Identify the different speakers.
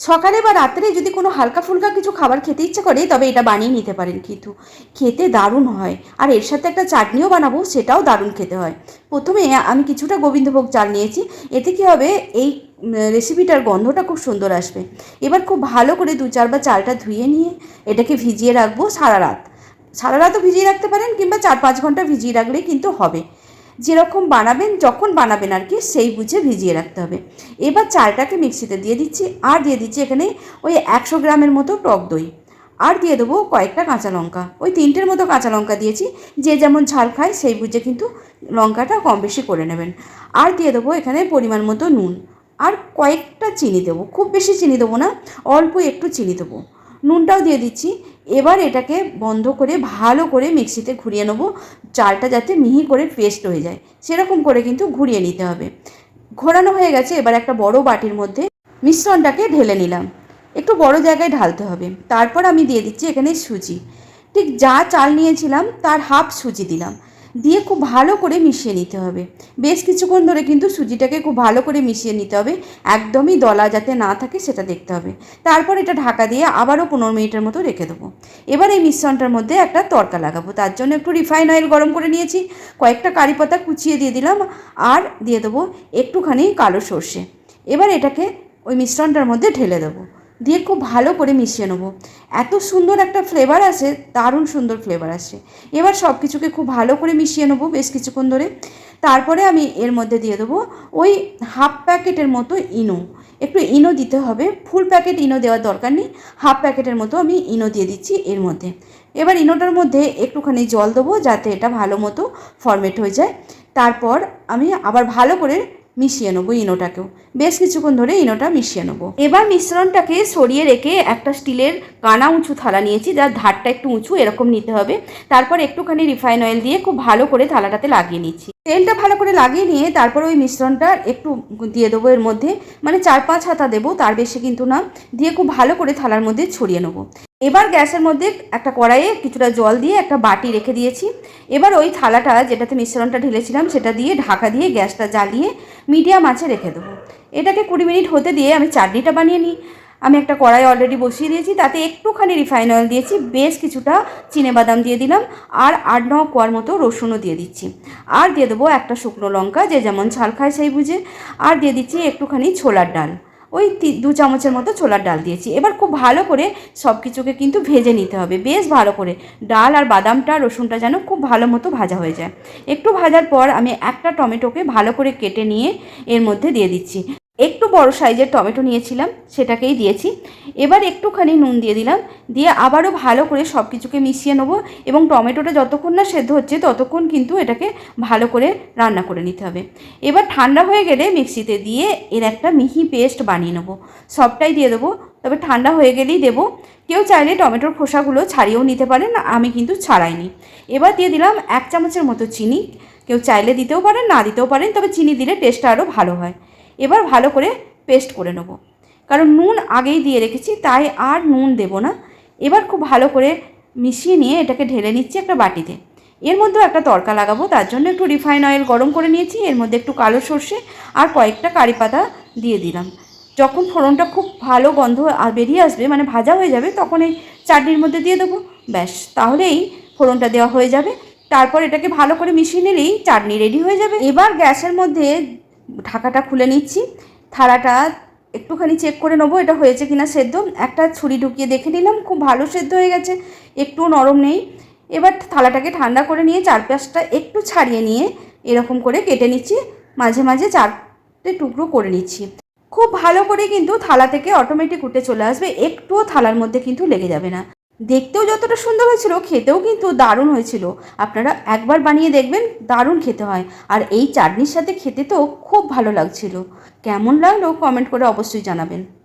Speaker 1: সকালে বা রাত্রে যদি কোনো হালকা ফুলকা কিছু খাবার খেতে ইচ্ছে করে, তবে এটা বানিয়ে নিতে পারেন কিন্তু। খেতে দারুণ হয়। আর এর সাথে একটা চাটনিও বানাবো, সেটাও দারুণ খেতে হয়। প্রথমে আমি কিছুটা গোবিন্দভোগ চাল নিয়েছি। এতে কী হবে, এই রেসিপিটার গন্ধটা খুব সুন্দর আসবে। এবার খুব ভালো করে দু চারবার চালটা ধুয়ে নিয়ে এটাকে ভিজিয়ে রাখব সারা রাত। সারা রাতও ভিজিয়ে রাখতে পারেন কিংবা চার পাঁচ ঘণ্টা ভিজিয়ে রাখলেই কিন্তু হবে। যেরকম বানাবেন, যখন বানাবেন আর কি, সেই বুঝে ভিজিয়ে রাখতে হবে। এবার চালটাকে মিক্সিতে দিয়ে দিচ্ছি, আর দিয়ে দিচ্ছি এখানে ওই একশো গ্রামের মতো টক দই। আর দিয়ে দেবো কয়েকটা কাঁচা লঙ্কা। ওই তিনটের মতো কাঁচা লঙ্কা দিয়েছি, যে যেমন ঝাল খায় সেই বুঝে কিন্তু লঙ্কাটা কম বেশি করে নেবেন। আর দিয়ে দেবো এখানে পরিমাণ মতো নুন। আর কয়েকটা চিনি দেবো, খুব বেশি চিনি দেবো না, অল্প একটু চিনি দেবো। নুনটাও দিয়ে দিচ্ছি এবার এটাকে বন্ধ করে, ভালো করে মিক্সিতে ঘুরিয়ে নেব। চালটা যাতে মিহি করে পেস্ট হয়ে যায়। সেরকম করে কিন্তু ঘুরিয়ে নিতে হবে। ঘোরানো হয়ে গেছে, এবার একটা বড় বাটির মধ্যে মিশ্রণটাকে ঢেলে নিলাম। একটু বড় জায়গায় ঢালতে হবে। তারপর আমি দিয়ে দিচ্ছি এখানে সুজি। ঠিক যা চাল নিয়েছিলাম, তার হাফ সুজি দিলাম। দিয়ে খুব ভালো করে মিশিয়ে নিতে হবে। বেশ কিছুক্ষণ ধরে কিন্তু সুজিটাকে খুব ভালো করে মিশিয়ে নিতে হবে। একদমই দলা যাতে না থাকে সেটা দেখতে হবে। তারপর এটা ঢাকা দিয়ে আবারও পনেরো মিনিটের মতো রেখে দেবো। এবার এই মিশ্রণটার মধ্যে একটা তড়কা লাগাবো। তার জন্য একটু রিফাইন অয়েল গরম করে নিয়েছি। কয়েকটা কারি পাতা কুচিয়ে দিয়ে দিলাম আর দিয়ে দেবো একটুখানি কালো সর্ষে। এবার এটাকে ওই মিশ্রণটার মধ্যে ঢেলে দেবো। দিয়ে খুব ভালো করে মিশিয়ে নেব। এত সুন্দর একটা ফ্লেভার আসে, দারুণ সুন্দর ফ্লেভার আসে। এবার সব কিছুকে খুব ভালো করে মিশিয়ে নেব বেশ কিছুক্ষণ ধরে। তারপরে আমি এর মধ্যে দিয়ে দেবো ওই হাফ প্যাকেটের মতো ইনো। একটু ইনো দিতে হবে ফুল প্যাকেট ইনো দেওয়ার দরকার নেই হাফ প্যাকেটের মতো আমি ইনো দিয়ে দিচ্ছি এর মধ্যে। এবার ইনোটার মধ্যে একটুখানি জল দেবো যাতে এটা ভালো মতো ফরমেট হয়ে যায়। তারপর আমি আবার ভালো করে মিশিয়ে নেব ইনোটাকেও। বেশ কিছুক্ষণ ধরে ইনোটা মিশিয়ে নেব। এবার মিশ্রণটাকে সরিয়ে রেখে একটা স্টিলের কানা উঁচু থালা নিয়েছি, যার ধারটা একটু উঁচু, এরকম নিতে হবে। তারপর একটুখানি রিফাইন অয়েল দিয়ে খুব ভালো করে থালাটাতে লাগিয়ে নিচ্ছি। তেলটা ভালো করে লাগিয়ে নিয়ে তারপর ওই মিশ্রণটা একটু দিয়ে দেবো এর মধ্যে। মানে চার পাঁচ হাতা দেবো, তার বেশি কিন্তু না। দিয়ে খুব ভালো করে থালার মধ্যে ছড়িয়ে নেব। এবার গ্যাসের মধ্যে একটা কড়াইয়ে কিছুটা জল দিয়ে একটা বাটি রেখে দিয়েছি। এবার ওই থালাটা যেটাতে মিশ্রণটা ঢেলেছিলাম, সেটা দিয়ে ঢাকা দিয়ে গ্যাসটা জ্বালিয়ে মিডিয়াম আঁচে রেখে দেবো। এটাকে কুড়ি মিনিট হতে দিয়ে আমি চাটনিটা বানিয়ে নিই। আমি একটা কড়াই অলরেডি বসিয়ে দিয়েছি, তাতে একটুখানি রিফাইন অয়েল দিয়েছি, বেশ কিছুটা বাদাম দিয়ে দিলাম, আর আট ন কোয়ার মতো রসুনও দিয়ে দিচ্ছি। আর দিয়ে দেবো একটা শুকনো লঙ্কা, যে যেমন ঝাল খায় সেই বুঝে। আর দিয়ে দিচ্ছি একটুখানি ছোলার ডাল। ওই দু চামচের মতো ছোলার ডাল দিয়েছি। এবার খুব ভালো করে সব কিছুকে কিন্তু ভেজে নিতে হবে। বেশ ভালো করে। ডাল আর বাদামটা, রসুনটা যেন খুব ভালো মতো ভাজা হয়ে যায়। একটু ভাজার পর আমি একটা টমেটোকে ভালো করে কেটে নিয়ে এর মধ্যে দিয়ে দিচ্ছি। একটু বড় সাইজের টমেটো নিয়েছিলাম, সেটাকেই দিয়েছি। এবার একটুখানি নুন দিয়ে দিলাম, দিয়ে আবারও ভালো করে সব কিছুকে মিশিয়ে নেব এবং টমেটোটা যতক্ষণ না সেদ্ধ হচ্ছে ততক্ষণ কিন্তু এটাকে ভালো করে রান্না করে নিতে হবে। এবার ঠান্ডা হয়ে গেলে মিক্সিতে দিয়ে এর একটা মিহি পেস্ট বানিয়ে নেব। সবটাই দিয়ে দেবো, তবে ঠান্ডা হয়ে গেলেই দেবো। কেউ চাইলে টমেটোর খোসাগুলো ছাড়িয়েও নিতে পারেন, আমি কিন্তু ছাড়াইনি। এবার দিয়ে দিলাম এক চামচের মতো চিনি, কেউ চাইলে দিতেও পারেন, না দিতেও পারেন, তবে চিনি দিলে টেস্টটা আরও ভালো হয়। এবার ভালো করে পেস্ট করে নেব। কারণ নুন আগেই দিয়ে রেখেছি, তাই আর নুন দেবো না। এবার খুব ভালো করে মিশিয়ে নিয়ে এটাকে ঢেলে নিচ্ছি একটা বাটিতে। এর মধ্যেও একটা তড়কা লাগাবো, তার জন্য একটু রিফাইন অয়েল গরম করে নিয়েছি, এর মধ্যে একটু কালো সর্ষে আর কয়েকটা কারি পাতা দিয়ে দিলাম। যখন ফোড়নটা খুব ভালো গন্ধ বেরিয়ে আসবে মানে ভাজা হয়ে যাবে, তখন এই চাটনির মধ্যে দিয়ে দেবো। ব্যাস, তাহলেই ফোড়নটা দেওয়া হয়ে যাবে। তারপর এটাকে ভালো করে মিশিয়ে নিলেই চাটনি রেডি হয়ে যাবে। এবার গ্যাসের মধ্যে ঢাকাটা খুলে নিচ্ছি। থালাটা একটুখানি চেক করে নেব, এটা হয়েছে কিনা সেদ্ধ। একটা ছুরি ঢুকিয়ে দেখে নিলাম, খুব ভালো সেদ্ধ হয়ে গেছে একটু নরম নেই। এবার থালাটাকে ঠান্ডা করে নিয়ে চারপাশটা একটু ছাড়িয়ে নিয়ে এরকম করে কেটে নিচ্ছি, মাঝে মাঝে চারটে টুকরো করে নিচ্ছি। খুব ভালো করে কিন্তু থালা থেকে অটোমেটিক উঠে চলে আসবে, একটুও থালার মধ্যে কিন্তু লেগে যাবে না। দেখতেও যতটা সুন্দর হয়েছিল, খেতেও কিন্তু দারুণ হয়েছিল। আপনারা একবার বানিয়ে দেখবেন, দারুণ খেতে হয়। আর এই চাটনির সাথে খেতে তো খুব ভালো লাগছিল। কেমন লাগল কমেন্ট করে অবশ্যই জানাবেন।